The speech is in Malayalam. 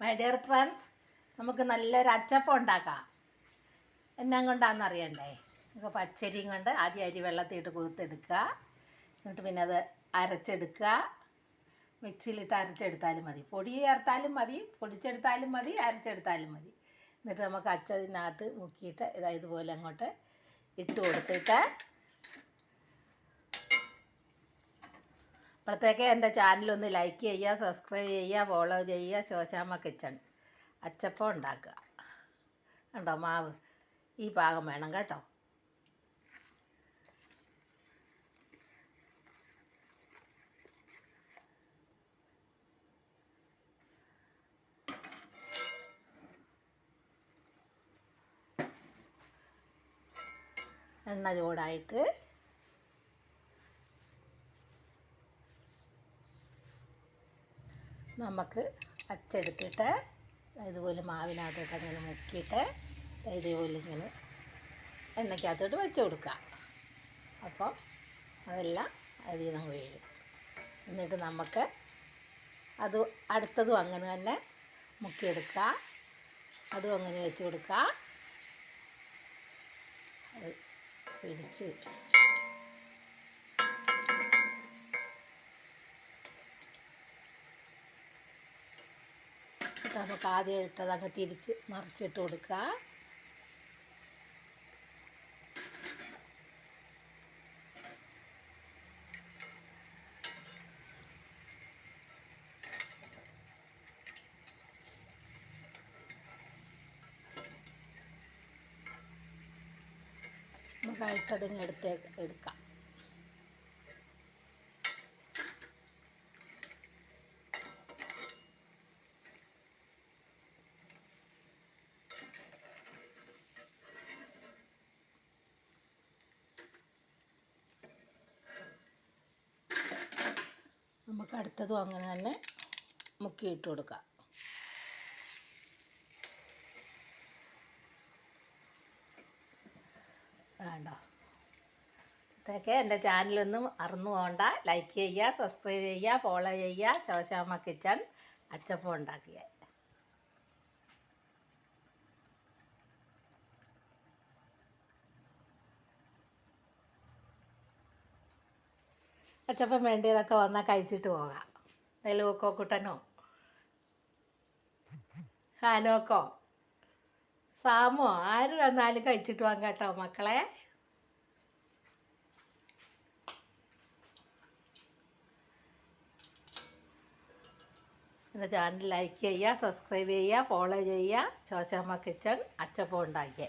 മൈ ഡിയർ ഫ്രണ്ട്സ് നമുക്ക് നല്ലൊരു അച്ചപ്പം ഉണ്ടാക്കാം. എന്നാ കൊണ്ടാണെന്ന് അറിയണ്ടേ? നമുക്ക് പച്ചരിയും കൊണ്ട് ആദ്യം അരി വെള്ളത്തിയിട്ട് കുതിർത്തെടുക്കുക. എന്നിട്ട് പിന്നെ അത് അരച്ചെടുക്കുക. മിക്സിയിലിട്ട് അരച്ചെടുത്താലും മതി. പൊടി ചേർത്താലും മതി പൊടിച്ചെടുത്താലും മതി അരച്ചെടുത്താലും മതി. എന്നിട്ട് നമുക്ക് അച്ചതിനകത്ത് മുക്കിയിട്ട് ഇതാ ഇതുപോലെ അങ്ങോട്ട് ഇട്ട് കൊടുത്തിട്ട് അപ്പോഴത്തേക്ക് എന്റെ ചാനലൊന്ന് ലൈക്ക് ചെയ്യുക സബ്സ്ക്രൈബ് ചെയ്യുക ഫോളോ ചെയ്യുക ശോശാമ്മ കിച്ചൺ. അച്ചപ്പം ഉണ്ടാക്കുക. കണ്ടോ മാവ്? ഈ പാകം വേണം കേട്ടോ. എണ്ണ ചൂടായിട്ട് നമുക്ക് അച്ചെടുത്തിട്ട് ഇതുപോലെ മാവിനകത്തോട്ട് അങ്ങനെ മുക്കിയിട്ട് ഇതുപോലെ ഇങ്ങനെ എണ്ണയ്ക്കകത്തോട്ട് വെച്ച് കൊടുക്കുക. അപ്പം അതെല്ലാം അതിൽ നിന്ന് വീഴും. എന്നിട്ട് നമുക്ക് അത് അടുത്തതും അങ്ങനെ തന്നെ മുക്കിയെടുക്കുക. അതും അങ്ങനെ വെച്ച് കൊടുക്കുക. പിടിച്ച് നമുക്ക് ആദ്യം ഇട്ടത് അങ്ങ് തിരിച്ച് മറിച്ചിട്ട് കൊടുക്കുക. നമുക്ക് എടുത്തേ എടുക്കാം. നമുക്ക് അടുത്തതും അങ്ങനെ തന്നെ മുക്കിയിട്ട് കൊടുക്കാം. വേണ്ടോ? ഇതൊക്കെ എന്റെ ചാനലൊന്നും അറന്നു പോകണ്ട. ലൈക്ക് ചെയ്യുക സബ്സ്ക്രൈബ് ചെയ്യുക ഫോളോ ചെയ്യുക. ചോശാമ്മ കിച്ചൺ അച്ചപ്പം ഉണ്ടാക്കുക അച്ചപ്പം വേണ്ടിയതൊക്കെ വന്നാൽ കഴിച്ചിട്ട് പോകാം. നെലുവക്കോ കുട്ടനോ. ഹാനോക്കോ സാമോ ആര് വന്നാലും കഴിച്ചിട്ട് പോകാം കേട്ടോ മക്കളെ. എന്റെ ചാനൽ ലൈക്ക് ചെയ്യുക സബ്സ്ക്രൈബ് ചെയ്യുക ഫോളോ ചെയ്യുക. ശോശാമ്മ കിച്ചൺ അച്ചപ്പം ഉണ്ടാക്കിയ.